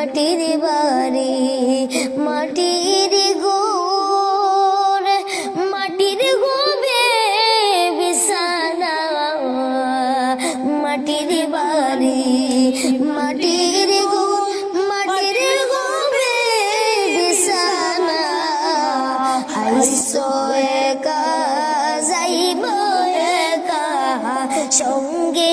মাটির বাড়ি, মাটির গোর, মাটির গোবে বিছানা, মাটির বাড়ি, মাটির গো মাটির গোবে বিছানা। আইসো একা, যাইব একা, সঙ্গে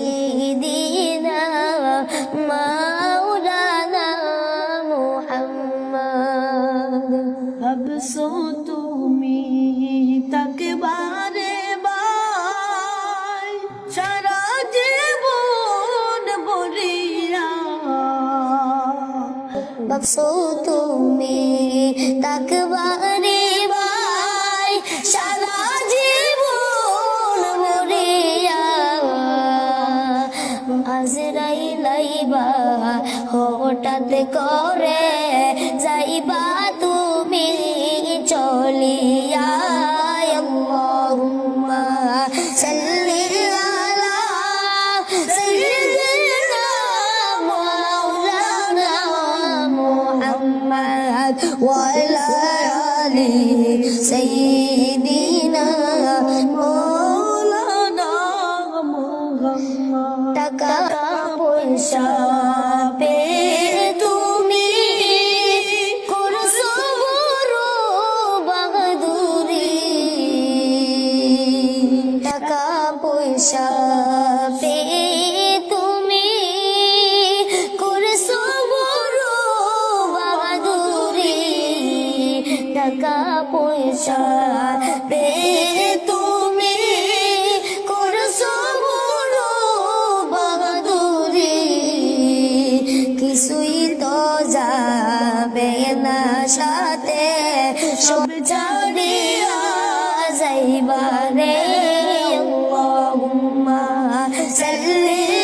ভাবছ তুমি তাকবারে ভাই সারা জীবন মরিয়া আজরাই লাইবা হঠাৎ করে আলা আলিহি সাইয়্যিদিনা টাকা পয়সা পে তুমি করছ বড় টাকা পয়সা পে টাকা পয়সা পে তুমি করছ বাহাদুরি। কিছুই তো যাবে না সাথে, সব ছাড়িয়া যাইবারে আল্লাহুম্মা সাল্লি